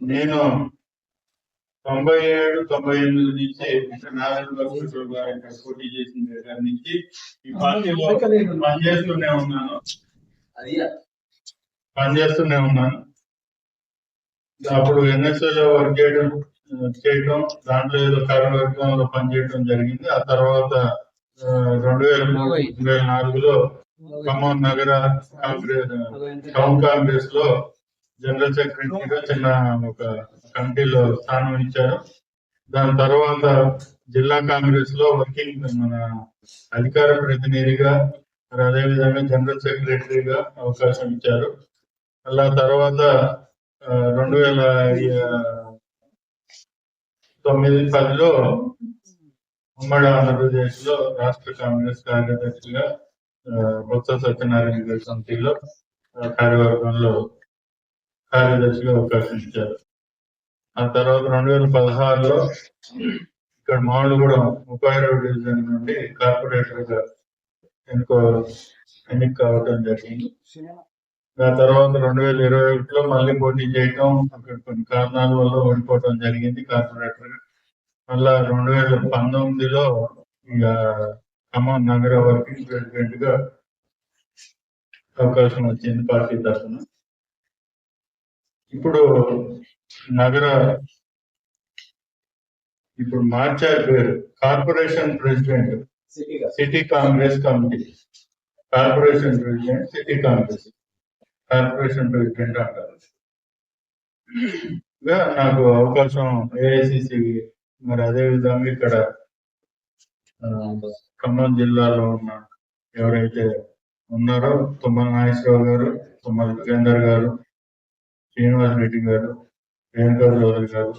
నేను తొంభై ఏడు తొంభై ఎనిమిది నుంచి మిస్టర్ నారాయణ వర్షిప్ గారు ఇక్కడ పోటీ చేసిన దగ్గర నుంచి ఈ పార్టీలో పనిచేస్తూనే ఉన్నాను. పనిచేస్తూనే ఉన్నాను. అప్పుడు ఎన్ఎస్ఏ లో వర్క్ చేయడం చేయడం దాంట్లో ఏదో కార్యవర్గంలో పనిచేయడం జరిగింది. ఆ తర్వాత రెండు వేల మూడు రెండు వేల నాలుగులో ఖమ్మం నగర కాంగ్రెస్ టౌన్ కాంగ్రెస్లో జనరల్ సెక్రటరీగా చిన్న ఒక కమిటీలో స్థానం ఇచ్చారు. దాని తర్వాత జిల్లా కాంగ్రెస్లో వర్కింగ్ మన అధికార ప్రతినిధిగా మరి అదేవిధంగా జనరల్ సెక్రటరీగా అవకాశం ఇచ్చారు. అలా తర్వాత రెండు వేల తొమ్మిది పదిలో ఉమ్మడి ఆంధ్రప్రదేశ్లో రాష్ట్ర కాంగ్రెస్ కార్యదర్శిగా బొత్స సత్యనారాయణ గారి సమితిలో కార్యవర్గంలో కార్యదర్శిగా అవకాశం ఇచ్చారు. ఆ తర్వాత రెండు వేల పదహారులో ఇక్కడ మామూలుగూడెం ముప్పై రెండు డివిజన్ నుండి కార్పొరేటర్గా ఎన్నుకో ఎన్నిక కావడం జరిగింది. ఆ తర్వాత రెండు వేల ఇరవై ఒకటిలో మళ్ళీ పోటీ చేయటం అక్కడ కొన్ని కారణాల వల్ల ఓడిపోవడం జరిగింది కార్పొరేటర్గా. మళ్ళా రెండు వేల పంతొమ్మిదిలో ఇక ఖమ్మం నగర వర్కింగ్ ప్రెసిడెంట్గా అవకాశం వచ్చింది పార్టీ తరఫున. ఇప్పుడు నగర ఇప్పుడు మార్చారు పేరు. Corporation president city congress committee. Corporation president city congress. Corporation president అంటారు. నాకు అవకాశం ఏఐసిసి మరి అదే విధంగా ఇక్కడ ఆ, ఖమ్మం జిల్లాలో ఉన్న ఎవరైతే ఉన్నారో తుమ్మల నాగేశ్వరరావు గారు తుమ్మల యుగేందర్ గారు శ్రీనివాస్ రెడ్డి గారు రేణుకా చౌదరి గారు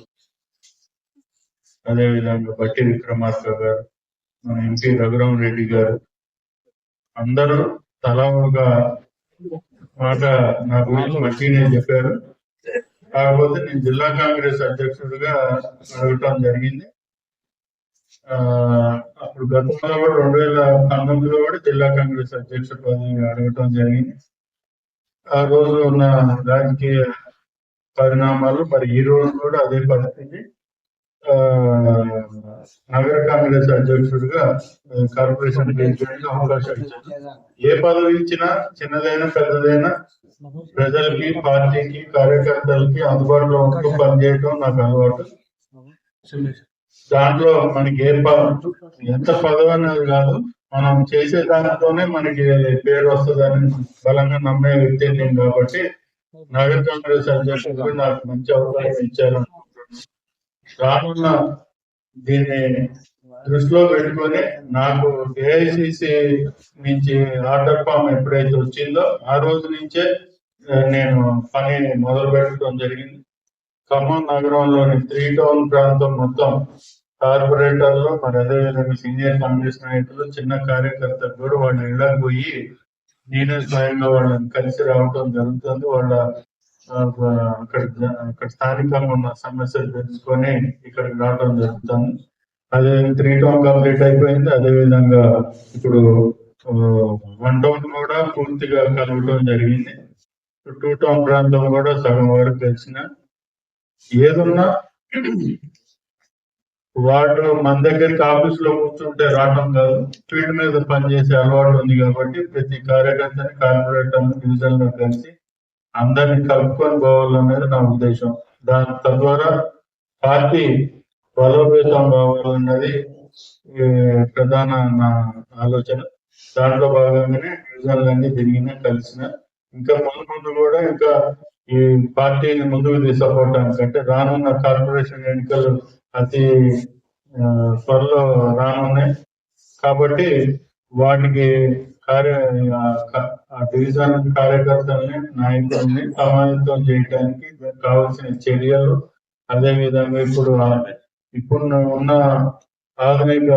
అదే విధంగా బట్టి విక్రమార్క గారు మన ఎంపీ రఘురామ రెడ్డి గారు అందరూ తలా ఒక మాట నా గురించి మంచిగానే చెప్పారు. కాకపోతే నేను జిల్లా కాంగ్రెస్ అధ్యక్షుడిగా అడగటం జరిగింది. ఆ అప్పుడు గతంలో కూడా రెండు వేల పంతొమ్మిదిలో కూడా జిల్లా కాంగ్రెస్ అధ్యక్షుడు పదవి అడగటం జరిగింది. ఆ రోజు ఉన్న రాజకీయ పరిణామాలు మరి ఈ రోజు కూడా అదే పరిస్థితి. ఆ నగర కాంగ్రెస్ అధ్యక్షుడిగా కార్పొరేషన్ ప్రెసిడెంట్ అవకాశం ఇచ్చారు. ఏ పదవి ఇచ్చినా చిన్నదైనా పెద్దదైనా ప్రజలకి పార్టీకి కార్యకర్తలకి అందుబాటులో ఉంటూ పనిచేయడం నాకు అలవాటు. దాంట్లో మనకి ఏ ఎంత పదవి అనేది కాదు మనం చేసే దాంట్లోనే మనకి పేరు వస్తుందని బలంగా నమ్మే వ్యక్తి నేను కాబట్టి నగర కాంగ్రెస్ అధ్యక్షుడు నాకు మంచి అవకాశం ఇచ్చారు రానున్న దీన్ని దృష్టిలో పెట్టుకొని నాకు ఏఐసిసి నుంచి ఆర్డర్ ఫామ్ ఎప్పుడైతే వచ్చిందో ఆ రోజు నుంచే నేను పని మొదలు పెట్టడం జరిగింది. ఖమ్మం నగరంలోని త్రీ టౌన్ ప్రాంతం మొత్తం కార్పొరేటర్లు మరి అదేవిధంగా సీనియర్ కాంగ్రెస్ నాయకులు చిన్న కార్యకర్తలు కూడా వాళ్ళ ఇళ్ళకి పోయి నేనే స్వయంగా వాళ్ళని కలిసి రావడం జరుగుతుంది. వాళ్ళ అక్కడ అక్కడ స్థానికంగా ఉన్న సమస్యలు తెలుసుకొని ఇక్కడికి రావడం జరుగుతుంది. అదే త్రీ టౌన్ కంప్లీట్ అయిపోయింది. అదే విధంగా ఇప్పుడు వన్ టౌన్ కూడా పూర్తిగా కలవడం జరిగింది. టూ టౌన్ ప్రాంతం కూడా సగం వరకు తెలిసిన ఏదున్నా వాడు మన దగ్గరికి ఆఫీస్లో కూర్చుంటే రావడం కాదు. ఫీల్డ్ మీద పనిచేసే అలవాటు ఉంది కాబట్టి ప్రతి కార్యకర్తని కార్పొరేటర్ డివిజన్లో కలిసి అందరిని కలుపుకొని పోవాలనేది నా ఉద్దేశం. దాని తద్వారా పార్టీ బలోపేతం కావాలన్నది ఈ, ప్రధాన నా ఆలోచన. దాంట్లో భాగంగానే డివిజన్లన్నీ తిరిగిన కలిసిన. ఇంకా ముందు ముందు కూడా ఇంకా ఈ పార్టీని ముందుకు తీసుకుపోవడానికి అంటే రానున్న కార్పొరేషన్ ఎన్నికలు అతి త్వరలో రానున్నాయి. కాబట్టి వాటికి కార్య ఆ డివిజన్ కార్యకర్తల్ని నాయకుల్ని సమాయత్తం చేయడానికి కావాల్సిన చర్యలు అదే విధంగా ఇప్పుడు ఇప్పుడు ఉన్న ఆధునిక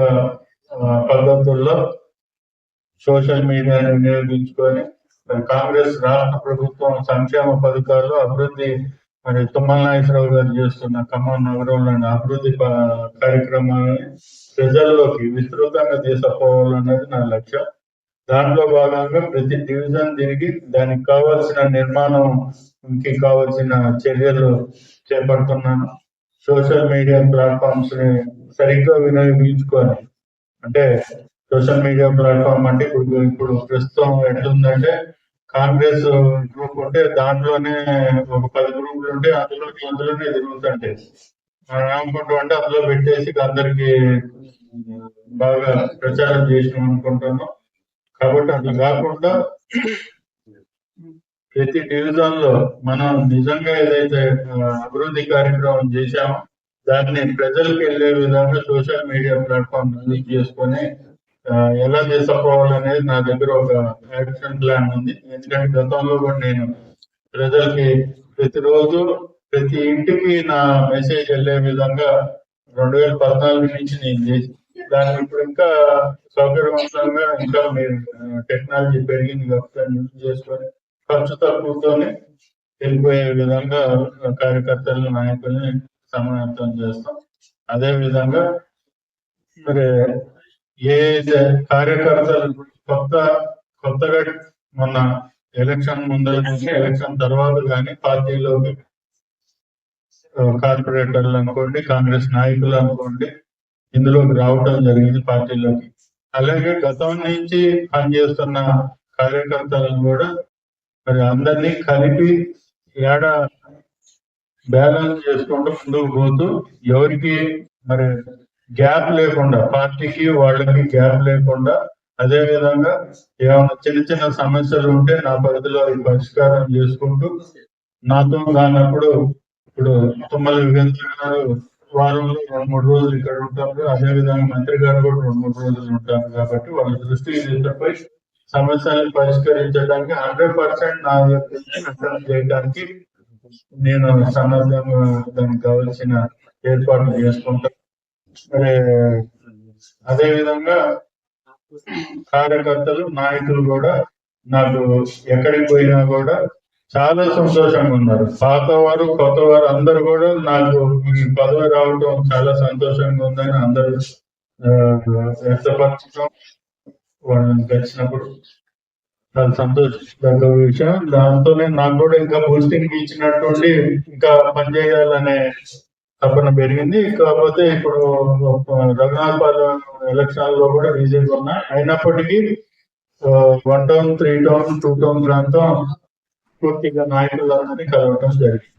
పద్ధతుల్లో సోషల్ మీడియాని వినియోగించుకొని కాంగ్రెస్ రాష్ట్ర ప్రభుత్వం సంక్షేమ పథకాలు అభివృద్ధి మరి తుమ్మల నాగేశ్వరరావు గారు చేస్తున్న ఖమ్మం నగరంలోని అభివృద్ధి కార్యక్రమాలని ప్రజల్లోకి విస్తృతంగా తీసుకుపోవాలన్నది నా లక్ష్యం. దాంట్లో భాగంగా ప్రతి డివిజన్ తిరిగి దానికి కావాల్సిన నిర్మాణంకి కావాల్సిన చర్యలు చేపడుతున్నాను. సోషల్ మీడియా ప్లాట్ఫామ్స్ని సరిగ్గా వినియోగించుకొని అంటే సోషల్ మీడియా ప్లాట్ఫామ్ అంటే ఇప్పుడు ఇప్పుడు ప్రస్తుతం ఎట్లుందంటే కాంగ్రెస్ గ్రూప్ ఉంటే దాంట్లోనే ఒక పది గ్రూపులు ఉంటే అందులో అందులోనే తిరుగుతుంటే మనం ఏమనుకుంటాం అంటే అందులో పెట్టేసి అందరికి బాగా ప్రచారం చేసినాం అనుకుంటున్నాం కాబట్టి అట్లా కాకుండా ప్రతి డివిజన్లో మనం నిజంగా ఏదైతే అభివృద్ధి కార్యక్రమం చేశామో దాన్ని ప్రజలకు వెళ్ళే విధంగా సోషల్ మీడియా ప్లాట్ఫామ్ యూజ్ చేసుకొని ఎలా తీసుకుపోవాలనేది నా దగ్గర ఒక యాక్షన్ ప్లాన్ ఉంది. ఎందుకంటే గతంలో కూడా నేను ప్రజలకి ప్రతిరోజు ప్రతి ఇంటికి నా మెసేజ్ వెళ్ళే విధంగా రెండు వేల పద్నాలుగు నుంచి నేను చేసి దాన్ని ఇప్పుడు ఇంకా సౌకర్యవంతంగా ఇంకా మీరు టెక్నాలజీ పెరిగింది కాబట్టి యూజ్ చేసుకొని ఖర్చు తక్కువతోనే వెళ్ళిపోయే విధంగా కార్యకర్తలు నాయకుల్ని సమన్వయం చేస్తాం. అదే విధంగా మరి ఏ కార్యకర్తలు కొత్త కొత్తగా మొన్న ఎలక్షన్ ముందర నుంచి ఎలక్షన్ తర్వాత కానీ పార్టీలోకి కార్పొరేటర్లు అనుకోండి కాంగ్రెస్ నాయకులు అనుకోండి ఇందులోకి రావటం జరిగింది పార్టీలోకి. అలాగే గతం నుంచి పనిచేస్తున్న కార్యకర్తలను కూడా మరి అందరినీ కలిపి ఏడ బ్యాలెన్స్ చేసుకుంటూ ముందుకు పోతూ ఎవరికి మరి గ్యాప్ లేకుండా పార్టీకి వాళ్ళకి గ్యాప్ లేకుండా అదే విధంగా ఏమైనా చిన్న చిన్న సమస్యలు ఉంటే నా పరిధిలో అవి పరిష్కారం చేసుకుంటూ నాతో కానప్పుడు ఇప్పుడు తుమ్మల యుగేంద్ర గారు వారంలో రెండు మూడు రోజులు ఇక్కడ ఉంటారు అదే విధంగా మంత్రి గారు కూడా రెండు మూడు రోజులు ఉంటారు కాబట్టి వాళ్ళ దృష్టి తీసుకుపోయి సమస్యలను పరిష్కరించడానికి హండ్రెడ్ పర్సెంట్ నా యొక్క చేయడానికి నేను సన్నద్ధంగా దానికి కావలసిన ఏర్పాట్లు చేసుకుంటాను. మరి అదే విధంగా కార్యకర్తలు నాయకులు కూడా నాకు ఎక్కడికి పోయినా కూడా చాలా సంతోషంగా ఉన్నారు. పాత వారు కొత్త వారు అందరు కూడా నాకు ఈ పదవి రావటం చాలా సంతోషంగా ఉందని అందరూ వ్యక్తపరచడం వాళ్ళని కలిసినప్పుడు చాలా సంతోషించదగ్గ విషయం. దాంతోనే నాకు కూడా ఇంకా బూస్టింగ్ ఇచ్చినటువంటి ఇంకా పనిచేయాలనే తపన పెరిగింది. కాకపోతే ఇప్పుడు రఘునాథపాలెం ఎలక్షన్లో కూడా రీజన్ ఉన్నా. అయినప్పటికీ one town three town two town ప్రాంతం పూర్తిగా నాయకులందరినీ కలవటం జరిగింది.